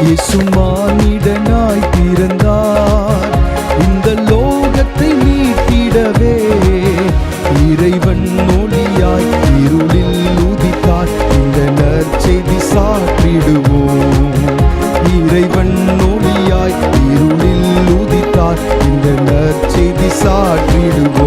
இயேசு மானிடனாய் பிறந்தார் You. do.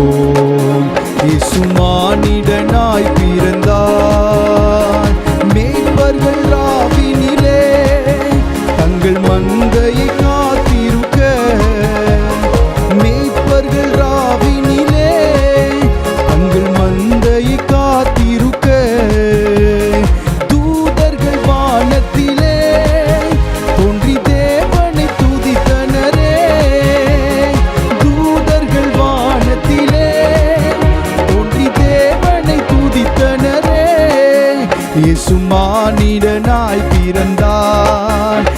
மானிடனாய்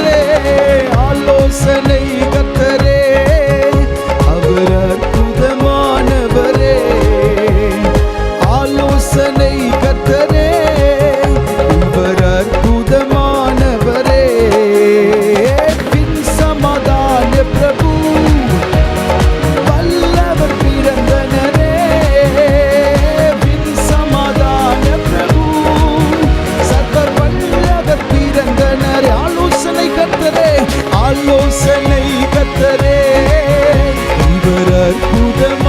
கத்தரே ஆலோசனை கத்தரே அவர் அற்புதமானவரே. ஆலோசனை கத்தரே ஆலோசனை கத்தரே இவர் அற்புதம்